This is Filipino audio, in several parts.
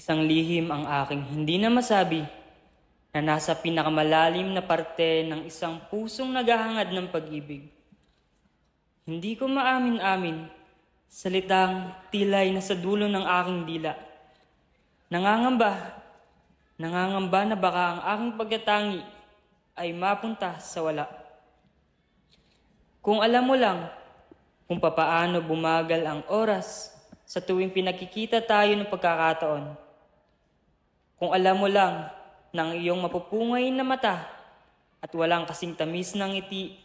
Isang lihim ang aking hindi na masabi na nasa pinakamalalim na parte ng isang pusong naghahangad ng pag-ibig. Hindi ko maamin-amin, salitang tilay na sa dulo ng aking dila. Nangangamba, nangangamba na baka ang aking pagkatangi ay mapunta sa wala. Kung alam mo lang kung papaano bumagal ang oras sa tuwing pinakikita tayo ng pagkakataon. Kung alam mo lang ng iyong mapupungay na mata at walang kasing tamis ng ngiti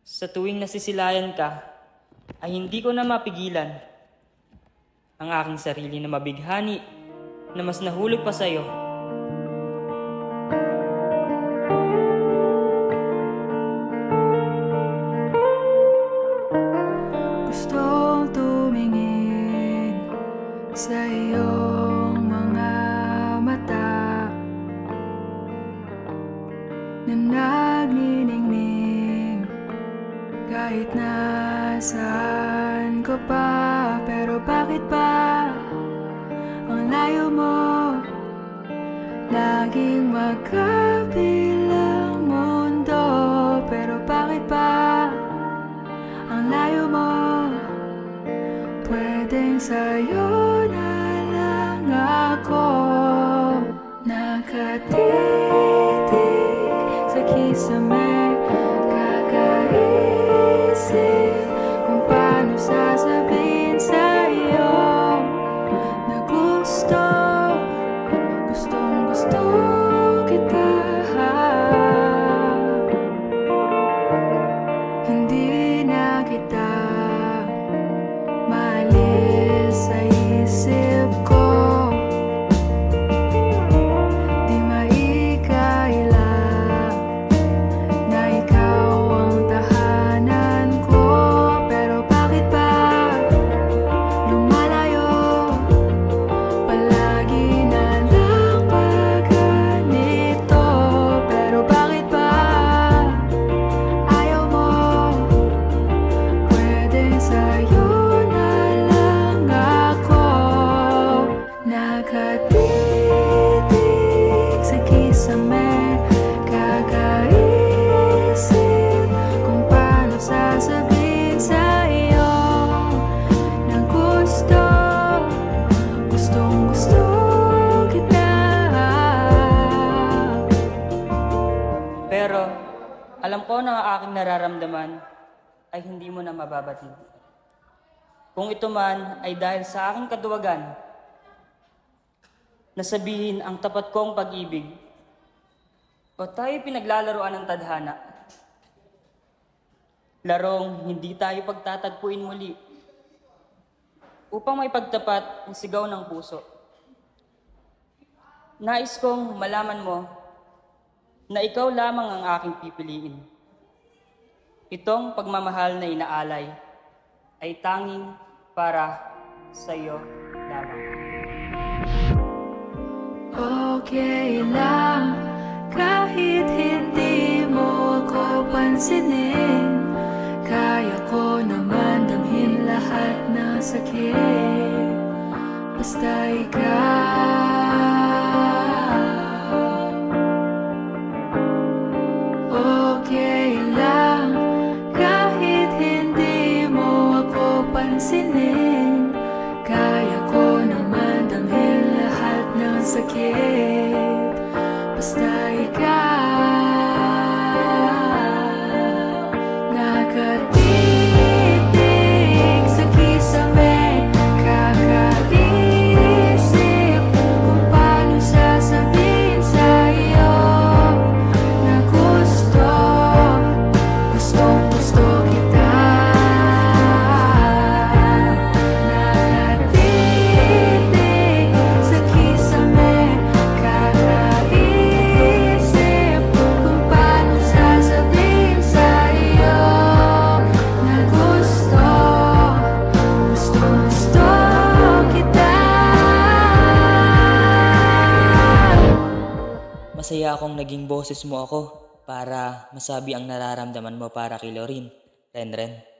sa tuwing nasisilayan ka, ay hindi ko na mapigilan ang aking sarili na mabighani na mas nahulog pa sa'yo. Gustong tumingin sa Na nagniningning kahit nasaan ko pa Pero bakit ba ang layo mo? Laging magkabilang mundo Pero bakit ba ang layo mo? Pwedeng sa'yo na lang ako. Nakatitig sa kisame alam ko na aking nararamdaman ay hindi mo na mababatid. Kung ito man ay dahil sa aking kaduwagan, nasabihin ang tapat kong pag-ibig, o tayo pinaglalaroan ng tadhana. Larong hindi tayo pagtatagpuin muli upang may pagtapat ang sigaw ng puso. Nais kong malaman mo na ikaw lamang ang aking pipiliin. Itong pagmamahal na inaalay ay tanging para sa iyo lamang. Okay lang kahit hindi mo ako pansinin Kaya ko naman damhin lahat ng sakit Basta ikaw pansinin Kaya ko naman damhin lahat ng sakit. Basta Masaya akong naging boses mo ako para masabi ang nararamdaman mo para kay Lorin. Renren.